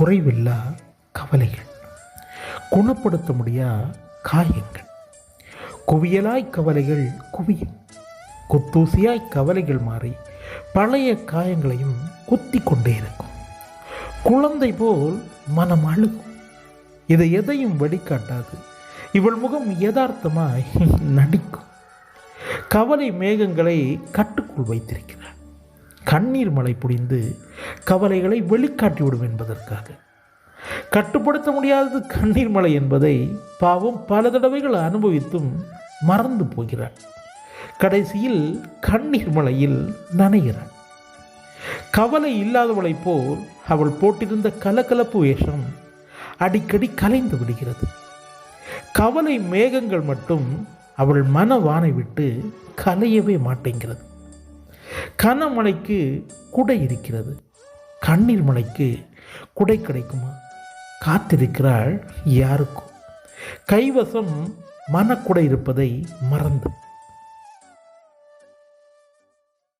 குறைவில்லா கவலைகள். குணப்படுத்த முடியா காயங்கள். குவியலாய் கவலைகள் குவியும். குத்தூசியாய் கவலைகள் மாறி பழைய காயங்களையும் குத்தி கொண்டே இருக்கும். குழந்தை போல் மனம் அழுகும். இதை எதையும் வழிகாட்டாது. இவள் முகம் யதார்த்தமாய் நடிக்கும். கவலை மேகங்களை கட்டுக்குள் வைத்திருக்கிறார் கண்ணீர் மழை புடிந்து கவலைகளை வெளிக்காட்டிவிடும் என்பதற்காக. கட்டுப்படுத்த முடியாதது கண்ணீர் மழை என்பதை பாவம் பல தடவைகள் அனுபவித்தும் மறந்து போகிறாள். கடைசியில் கண்ணீர் மலையில் நனைகிறாள். கவலை இல்லாதவளைப் போல் அவள் போட்டிருந்த கலகலப்பு வேஷம் அடிக்கடி கலைந்து விடுகிறது. கவலை மேகங்கள் மட்டும் அவள் மனவானை விட்டு கலையவே மாட்டேங்கிறது. கனமழைக்கு குடை இருக்கிறது. கண்ணீர் மலைக்கு குடை கிடைக்குமா? காத்திருக்கிறாள் யாருக்கும். கைவசம் மனக்குடை இருப்பதை மறந்து.